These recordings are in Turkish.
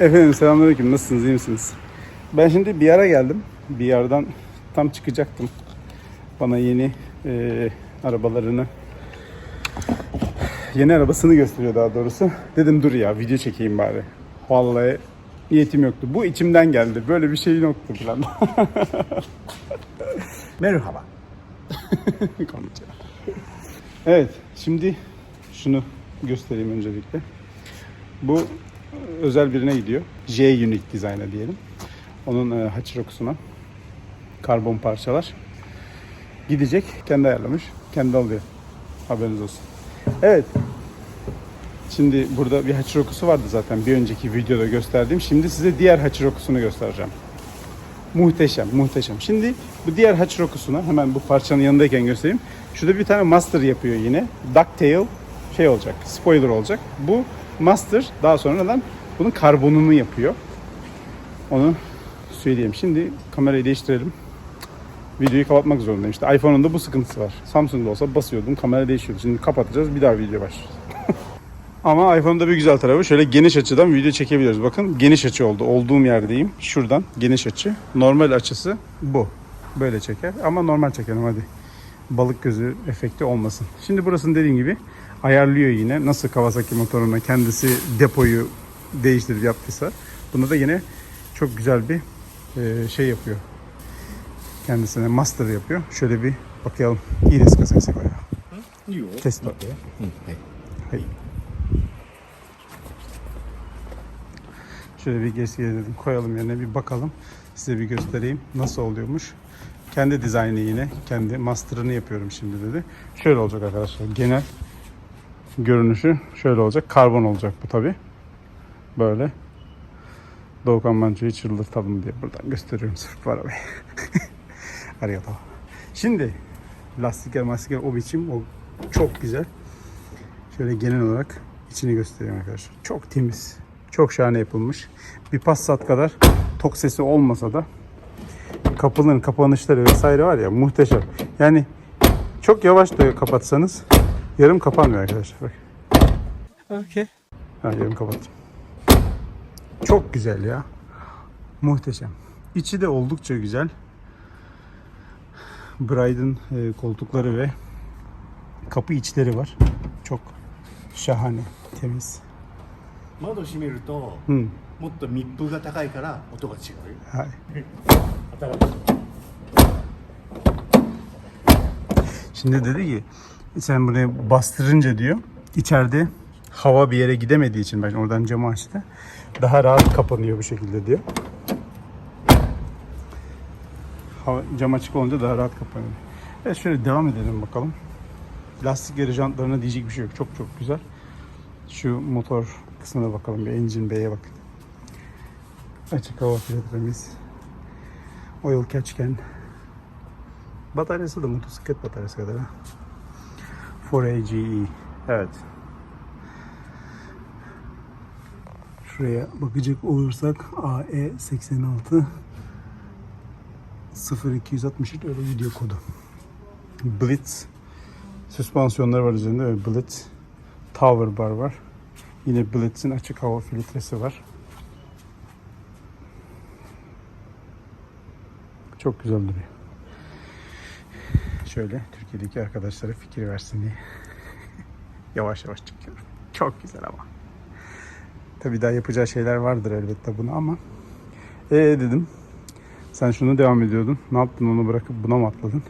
Efendim selamünaleyküm. Nasılsınız? iyi misiniz? Ben şimdi bir yere geldim. Bir yerden tam çıkacaktım. Bana yeni e, arabalarını yeni arabasını gösteriyor daha doğrusu. Dedim dur ya video çekeyim bari. Vallahi niyetim yoktu. Bu içimden geldi. Böyle bir şey yoktu plan. Merhaba. Evet, şimdi şunu göstereyim öncelikle. Bu özel birine gidiyor. J Unique Design'a diyelim. Onun e, Hachiroku'suna karbon parçalar gidecek. Kendi ayarlamış. Kendi alıyor. Haberiniz olsun. Evet. Şimdi burada bir Hachiroku'su vardı zaten bir önceki videoda gösterdiğim. Şimdi size diğer Hachiroku'sunu göstereceğim. Muhteşem, muhteşem. Şimdi bu diğer Hachiroku'suna hemen bu parçanın yanındayken göstereyim. Şurada bir tane master yapıyor yine. Ducktail şey olacak, spoiler olacak. Bu master daha sonradan bunun karbonunu yapıyor. Onu söyleyeyim. Şimdi kamerayı değiştirelim. Videoyu kapatmak zorundayım. İşte iPhone'un da bu sıkıntısı var. Samsung'da olsa basıyordum, kamera değişiyordu. Şimdi kapatacağız, bir daha video başlıyoruz. Ama iPhone'da bir güzel tarafı şöyle geniş açıdan video çekebiliyoruz. Bakın geniş açı oldu. Olduğum yerdeyim. Şuradan geniş açı. Normal açısı bu. Böyle çeker. Ama normal çekelim hadi. Balık gözü efekti olmasın. Şimdi burasını dediğim gibi ayarlıyor yine. Nasıl Kawasaki motoruna kendisi depoyu değiştirip yaptıysa buna da yine çok güzel bir e, şey yapıyor. Kendisine master yapıyor. Şöyle bir bakayım. İyi des kasası koyuyor. Yok. Test bakıyor. Hayır. Şöyle bir geç dedim koyalım yerine bir bakalım. Size bir göstereyim nasıl oluyormuş. Kendi dizaynı yine kendi master'ını yapıyorum şimdi dedi. Şöyle olacak arkadaşlar genel görünüşü şöyle olacak. Karbon olacak bu tabii. Böyle. Doğukan Manço'yu çıldırtalım diye buradan gösteriyorum sırf bu arabayı. Arigato. Şimdi lastikler mastikler o biçim o çok güzel. Şöyle genel olarak içini göstereyim arkadaşlar. Çok temiz. Çok şahane yapılmış. Bir Passat kadar tok sesi olmasa da kapının kapanışları vesaire var ya muhteşem. Yani çok yavaş da kapatsanız yarım kapanmıyor arkadaşlar. Bak. Okay. Ha, yarım kapattım. Çok güzel ya. Muhteşem. İçi de oldukça güzel. Bride'ın e, koltukları ve kapı içleri var. Çok şahane, temiz. 窓閉めると、 Hı, もっと密封が高いから音が違うよ。 hay. 新しい。 Şimdi dedi ki sen buraya bastırınca diyor içeride hava bir yere gidemediği için ben oradan camı açtı. Daha rahat kapanıyor bu şekilde diyor. Hava, cam açık olunca daha rahat kapanıyor. Evet şöyle devam edelim bakalım. Lastikleri, jantlarına diyecek bir şey yok. Çok çok güzel. Şu motor kısmına bakalım. Bir engine bay'e bakın. Açık hava filtremiz. Oil catch can. Bataryası da motosiklet bataryası kadar ha. 4AGE. Evet. Şuraya bakacak olursak E AE86 0263 öyle video kodu. Blitz süspansiyonları var üzerinde ve Blitz Tower bar var. Yine Blitz'in açık hava filtresi var. Çok güzel duruyor. Şöyle Türkiye'deki arkadaşlara fikir versin diye. yavaş yavaş çıkıyorum. Çok güzel ama. Tabii daha yapacağı şeyler vardır elbette bunu ama. Ee dedim. Sen şunu devam ediyordun. Ne yaptın onu bırakıp buna mı atladın?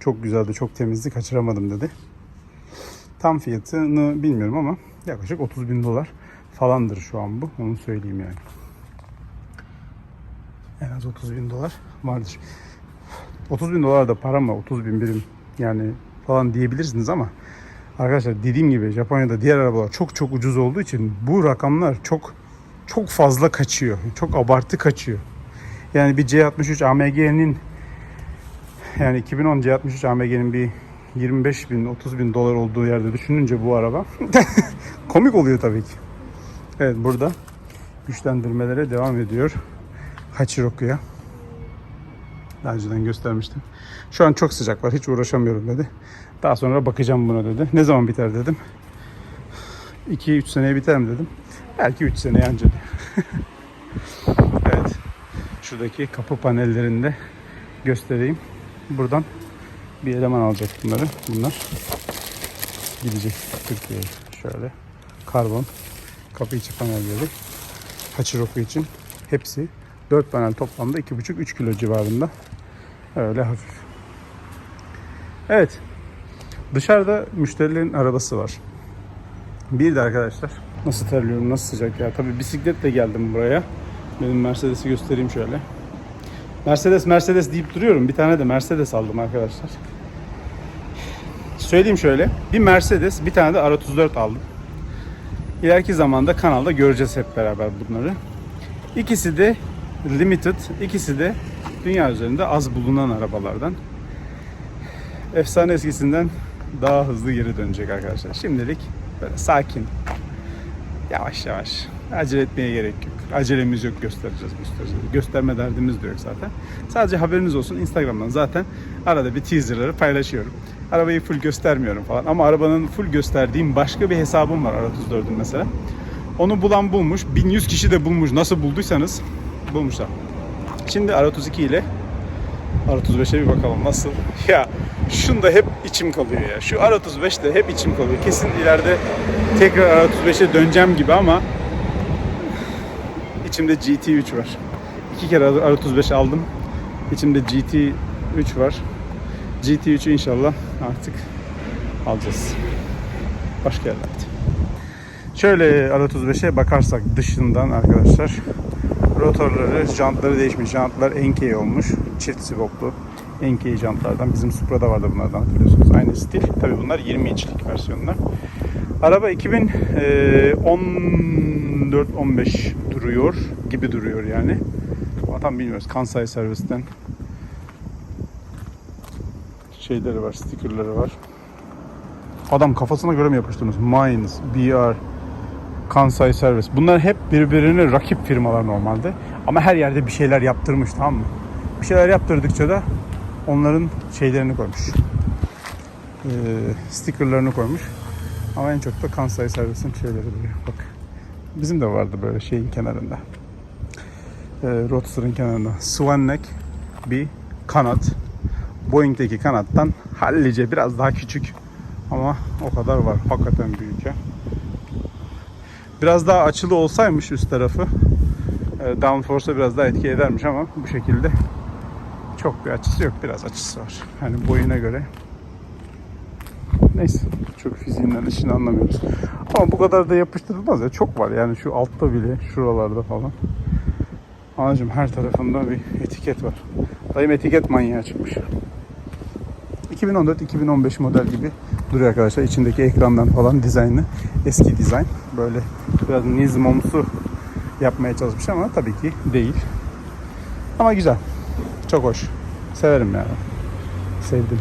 Çok güzeldi, çok temizdi, kaçıramadım dedi. Tam fiyatını bilmiyorum ama yaklaşık 30 bin dolar falandır şu an bu. Onu söyleyeyim yani. En az 30 bin dolar vardır. 30 bin dolar da para mı? 30 bin birim yani falan diyebilirsiniz ama arkadaşlar dediğim gibi Japonya'da diğer arabalar çok çok ucuz olduğu için bu rakamlar çok çok fazla kaçıyor. Çok abartı kaçıyor. Yani bir C63 AMG'nin yani 2010 C63 AMG'nin bir 25 bin 30 bin dolar olduğu yerde düşününce bu araba komik oluyor tabii ki. Evet burada güçlendirmelere devam ediyor. Hachiroku'ya. Daha önceden göstermiştim. Şu an çok sıcak var. Hiç uğraşamıyorum dedi. Daha sonra bakacağım buna dedi. Ne zaman biter dedim. 2-3 seneye biter mi dedim. Belki 3 seneye anca. Evet. Şuradaki kapı panellerinde göstereyim. Buradan bir eleman alacak bunları. Bunlar gidecek Türkiye'ye. Şöyle karbon kapı içi panelleri Hachiroku için hepsi 4 panel toplamda 2,5-3 kilo civarında. Öyle hafif. Evet. Dışarıda müşterilerin arabası var. Bir de arkadaşlar nasıl terliyorum nasıl sıcak ya. Tabii bisikletle geldim buraya. Benim Mercedes'i göstereyim şöyle. Mercedes Mercedes deyip duruyorum. Bir tane de Mercedes aldım arkadaşlar. Söyleyeyim şöyle. Bir Mercedes bir tane de R34 aldım. İleriki zamanda kanalda göreceğiz hep beraber bunları. İkisi de limited, ikisi de dünya üzerinde az bulunan arabalardan. Efsane eskisinden daha hızlı geri dönecek arkadaşlar. Şimdilik böyle sakin, yavaş yavaş. Acele etmeye gerek yok. Acelemiz yok göstereceğiz göstereceğiz. Gösterme derdimiz de yok zaten. Sadece haberiniz olsun Instagram'dan zaten arada bir teaserları paylaşıyorum. Arabayı full göstermiyorum falan ama arabanın full gösterdiğim başka bir hesabım var R34'ün mesela. Onu bulan bulmuş. 1100 kişi de bulmuş. Nasıl bulduysanız bulmuşlar. Şimdi R32 ile R35'e bir bakalım nasıl. Ya şunda hep içim kalıyor ya. Şu R35'te hep içim kalıyor. Kesin ileride tekrar R35'e döneceğim gibi ama içimde GT3 var. İki kere R35 aldım. İçimde GT3 var. GT3'ü inşallah artık alacağız. Başka yerlerde. Şöyle R35'e bakarsak dışından arkadaşlar rotorları, jantları değişmiş. Jantlar Enkei olmuş. Çift sivoplu Enkei jantlardan. Bizim Supra'da vardı bunlardan hatırlıyorsunuz. Aynı stil. Tabii bunlar 20 inçlik versiyonlar. Araba 2014-15 duruyor gibi duruyor yani. Ama tam bilmiyoruz. Kansai servisten şeyleri var, stickerları var. Adam kafasına göre mi yapıştırmış? Mines, BR, Kansai Service. Bunlar hep birbirine rakip firmalar normalde. Ama her yerde bir şeyler yaptırmış tamam mı? Bir şeyler yaptırdıkça da onların şeylerini koymuş. Ee, stickerlarını koymuş. Ama en çok da Kansai Service'in şeyleri duruyor. Bak. Bizim de vardı böyle şeyin kenarında. Ee, Roadster'ın kenarında. Swan neck bir kanat. Boeing'deki kanattan hallice biraz daha küçük. Ama o kadar var. Hakikaten büyük ya. Biraz daha açılı olsaymış üst tarafı e, downforce'a biraz daha etki edermiş ama bu şekilde çok bir açısı yok. Biraz açısı var. Hani boyuna göre. Neyse. Çok fiziğinden işini anlamıyoruz. Ama bu kadar da yapıştırılmaz ya. Çok var yani şu altta bile şuralarda falan. Anacığım her tarafında bir etiket var. Dayım etiket manyağı çıkmış. 2014-2015 model gibi duruyor arkadaşlar. İçindeki ekrandan falan dizaynı eski dizayn. Böyle biraz nizmomsu yapmaya çalışmış ama tabii ki değil. Ama güzel. Çok hoş. Severim yani. Sevdim.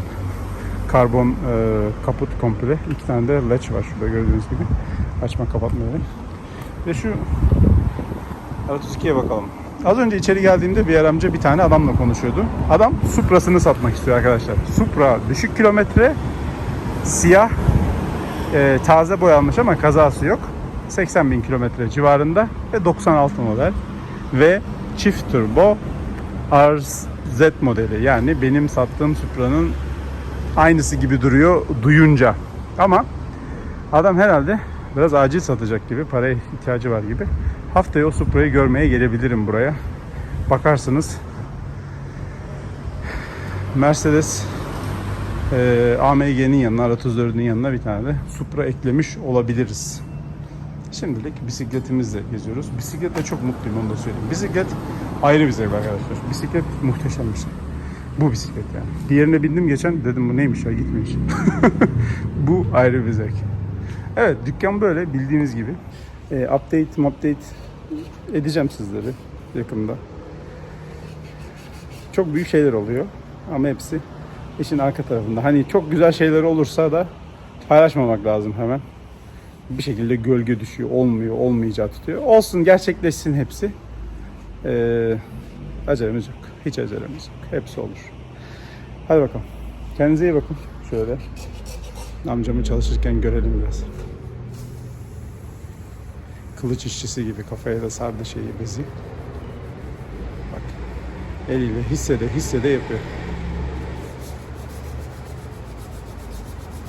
Karbon e, kaput komple. İki tane de latch var şurada gördüğünüz gibi. Açma kapatma yeri. Ve şu R32'ye bakalım. Az önce içeri geldiğimde bir yer amca bir tane adamla konuşuyordu. Adam Supra'sını satmak istiyor arkadaşlar. Supra düşük kilometre, siyah, e, taze boyanmış ama kazası yok. 80 bin kilometre civarında ve 96 model ve çift turbo RZ modeli yani benim sattığım Supra'nın aynısı gibi duruyor duyunca ama adam herhalde biraz acil satacak gibi paraya ihtiyacı var gibi haftaya o Supra'yı görmeye gelebilirim buraya bakarsınız Mercedes e, AMG'nin yanına R34'ün yanına bir tane de Supra eklemiş olabiliriz. Şimdilik bisikletimizle geziyoruz. Bisikletle çok mutluyum onu da söyleyeyim. Bisiklet ayrı bir zevk arkadaşlar. Bisiklet muhteşem bir şey. Bu bisiklet yani. Diğerine bindim geçen dedim bu neymiş ya gitmiş. bu ayrı bir zevk. Evet dükkan böyle bildiğiniz gibi. E, update update edeceğim sizleri yakında. Çok büyük şeyler oluyor ama hepsi işin arka tarafında. Hani çok güzel şeyler olursa da paylaşmamak lazım hemen. Bir şekilde gölge düşüyor, olmuyor, olmayacağı tutuyor. Olsun, gerçekleşsin hepsi. Ee, acelemiz yok. Hiç acelemiz yok. Hepsi olur. Hadi bakalım. Kendinize iyi bakın. Şöyle amcamı çalışırken görelim biraz. Kılıç işçisi gibi kafaya da sardı şeyi bezi. Eliyle hissede hissede yapıyor.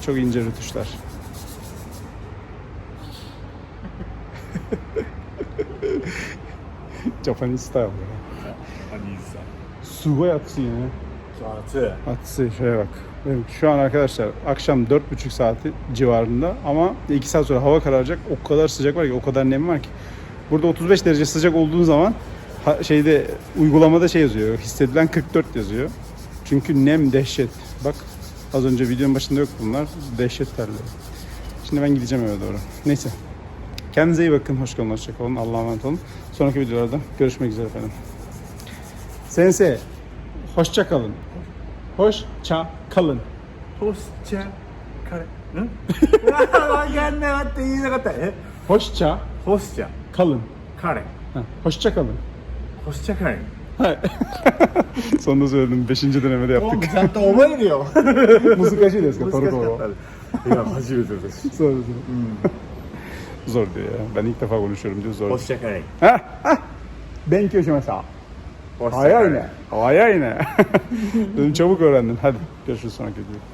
Çok ince rütuşlar. Japanese style. アニーさんすごい熱いね。熱い Atsı şeye bak. Evet, şu an arkadaşlar akşam 4,5 saati civarında ama 2 saat sonra hava kararacak. O kadar sıcak var ki, o kadar nem var ki. Burada 35 derece sıcak olduğu zaman ha- şeyde uygulamada şey yazıyor. Hissedilen 44 yazıyor. Çünkü nem dehşet. Bak az önce videonun başında yok bunlar. Dehşet terli. Şimdi ben gideceğim eve doğru. Neyse. Kendinize iyi bakın. Hoş kalın, hoşça kalın. Allah'a emanet olun. Sonraki videolarda görüşmek üzere efendim. Sense, hoşça kalın. Hoşça kalın. Hoşça kalın. Gelme hatta iyi ne kadar. Hoşça. Hoşça. Kalın. Karen. Hoşça kalın. Hoşça kalın. Hayır. Sonunda söyledim. Beşinci denemede yaptık. Oğlum sen de oma iniyor. Musukacı desu ka? トルコ語。今初めてです。そうですね。うん Zor diyor ya. Ben ilk defa konuşuyorum diyor zor. Hoşçakalın. Ben köşemesa. Hayır ne? Hayır ne? Dedim çabuk öğrendim. Hadi görüşürüz sonraki videoda.